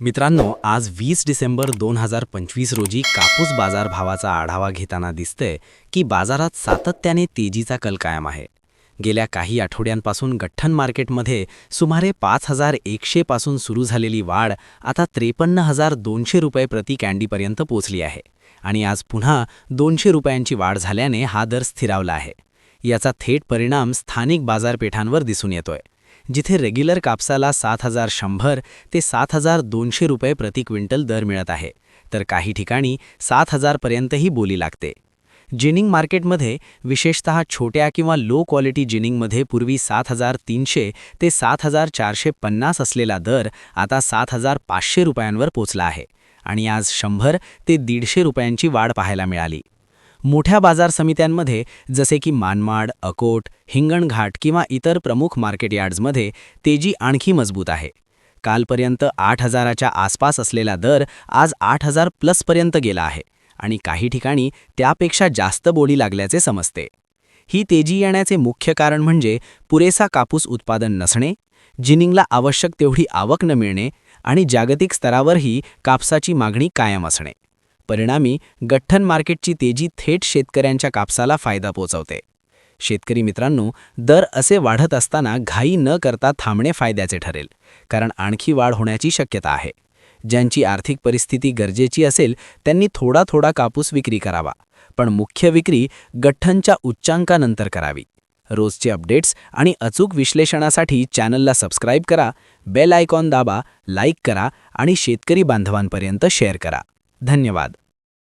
मित्रांनो आज वीस डिसेंबर दोन हजार पंचवीस रोजी कापूस बाजार भावाचा आढावा घेताना दिसतंय की बाजारात सातत्याने तेजीचा कल कायम आहे. गेल्या काही आठवड्यांपासून गठ्ठन मार्केटमध्ये सुमारे पाच हजार एकशेपासून सुरू झालेली वाढ आता त्रेपन्न हजार दोनशे रुपये प्रति कँडीपर्यंत पोचली आहे आणि आज पुन्हा दोनशे रुपयांची वाढ झाल्याने हा दर स्थिरावला आहे. याचा थेट परिणाम स्थानिक बाजारपेठांवर दिसून येतोय. जिथे रेग्युलर कापसाला सात हजार शंभर ते सात हजार दोनशे रुपये प्रति क्विंटल दर मिळत आहे. तर काही ठिकाणी सात हजारपर्यंतही बोली लागते. जिनिंग मार्केटमध्ये विशेषतः छोट्या किंवा लो क्वालिटी जिनिंगमध्ये पूर्वी सात हजार तीनशे ते सात हजार चारशे पन्नास असलेला दर आता सात हजार पाचशे रुपयांवर पोचला आहे आणि आज शंभर ते दीडशे रुपयांची वाढ पाहायला मिळाली. मोठ्या बाजार समित्यांमध्ये जसे की मानमाड अकोट हिंगणघाट किंवा इतर प्रमुख मार्केट यार्ड्समध्ये तेजी आणखी मजबूत आहे. कालपर्यंत आठ हजाराच्या आसपास असलेला दर आज आठ हजार प्लसपर्यंत गेला आहे आणि काही ठिकाणी त्यापेक्षा जास्त बोली लागल्याचे समजते. ही तेजी येण्याचे मुख्य कारण म्हणजे पुरेसा कापूस उत्पादन नसणे जिनिंगला आवश्यक तेवढी आवक न मिळणे आणि जागतिक स्तरावरही कापसाची मागणी कायम असणे. परिणामी गठ्ठन मार्केटची तेजी थेट शेतकऱ्यांच्या कापसाला फायदा पोचवते. शेतकरी मित्रांनो दर असे वाढत असताना घाई न करता थांबणे फायद्याचे ठरेल कारण आणखी वाढ होण्याची शक्यता आहे. ज्यांची आर्थिक परिस्थिती गरजेची असेल त्यांनी थोडा थोडा कापूस विक्री करावा पण मुख्य विक्री गठ्ठनच्या उच्चांकानंतर करावी. रोजचे अपडेट्स आणि अचूक विश्लेषणासाठी चॅनलला सबस्क्राईब करा बेल आयकॉन दाबा लाईक करा आणि शेतकरी बांधवांपर्यंत शेअर करा. धन्यवाद.